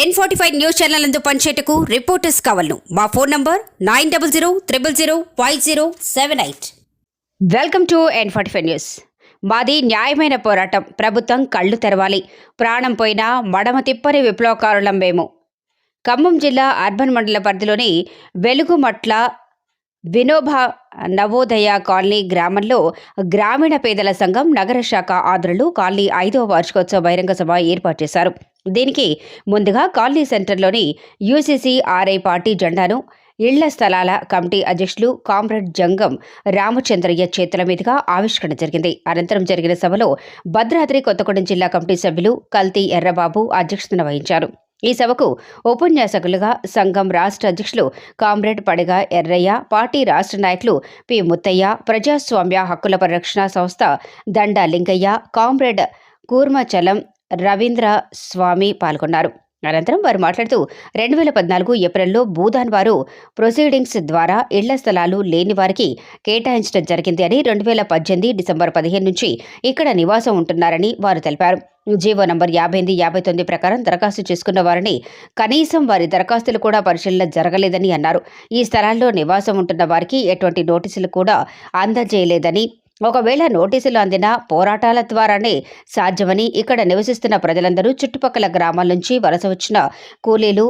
N forty five news channel అందు పనిచేయటకు reporters కావాలను. మా phone number nine double zero triple zero five zero seven eight welcome to N forty five news మాది న్యాయమైన పోరాటం. ప్రభుత్వం కళ్ళు తెరవాలి. ప్రాణం పోయినా మడమ తిప్పని విప్లవకారులం మేము. ఖమ్మం జిల్లా అర్బన్ మండల పరిధిలోని వెలుగుమట్ల వినోబ నవోదయ కాలనీ గ్రామంలో గ్రామీణ పేదల సంఘం నగర శాఖ ఆధ్వర్యంలో కాలనీ ఐదవ వార్షికోత్సవ బహిరంగ సభ ఏర్పాటు చేశారు. దీనికి ముందుగా కాలనీ సెంటర్లోని యూసీసీ ఆర్ఐ పార్టీ జెండాను ఇళ్ళ స్థలాల కమిటీ అధ్యక్షులు కామ్రేడ్ జంగం రామచంద్రయ్య చేతుల మీదుగా ఆవిష్కరణ జరిగింది. అనంతరం జరిగిన సభలో భద్రాద్రి కొత్తగూడెం జిల్లా కమిటీ సభ్యులు కల్తీ ఎర్రబాబు అధ్యక్షతన వహించారు. ఈ సభకు ఉపన్యాసకులుగా సంఘం రాష్ట్ర అధ్యక్షులు కామ్రేడ్ పడగ ఎర్రయ్య పార్టీ రాష్ట్ర నాయకులు పి. ముత్తయ్య ప్రజాస్వామ్య హక్కుల పరిరక్షణ సంస్థ దండ లింగయ్య కామ్రేడ్ కూర్మచలం రవీంద్ర స్వామి పాల్గొన్నారు. అనంతరం వారు మాట్లాడుతూ రెండు వేల పద్నాలుగు ఏప్రిల్లో భూదాన్ వారు ప్రొసీడింగ్స్ ద్వారా ఇళ్ళ స్థలాలు లేని వారికి కేటాయించడం జరిగింది అని రెండు వేల పద్దెనిమిది డిసెంబర్ పదిహేను నుంచి ఇక్కడ నివాసం ఉంటున్నారని వారు తెలిపారు. జీవో నంబర్ యాభై ఎనిమిది యాభై తొమ్మిది ప్రకారం దరఖాస్తు చేసుకున్న వారిని కనీసం వారి దరఖాస్తులు కూడా పరిశీలన జరగలేదని అన్నారు. ఈ స్థలాల్లో నివాసం ఉంటున్న వారికి ఎటువంటి నోటీసులు కూడా అందజేయలేదని ఒకవేళ నోటీసులు అందిన పోరాటాల ద్వారానే సాధ్యమని ఇక్కడ నివసిస్తున్న ప్రజలందరూ చుట్టుపక్కల గ్రామాల నుంచి వలస వచ్చిన కూలీలు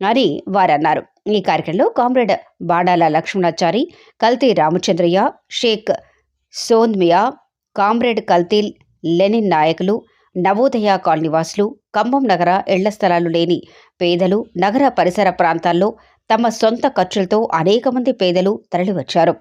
అని వారన్నారు. ఈ కార్యక్రమంలో కామ్రేడ్ బాడాల లక్ష్మణాచారి కల్తీ రామచంద్రయ్య షేక్ సోన్మియా కామ్రేడ్ కల్తీల్ లెనిన్ నాయకులు నవోదయ కాలనీవాసులు ఖమ్మం నగర ఇళ్ళ స్థలాలు లేని పేదలు నగర పరిసర ప్రాంతాల్లో తమ సొంత ఖర్చులతో అనేక మంది పేదలు తరలివచ్చారు.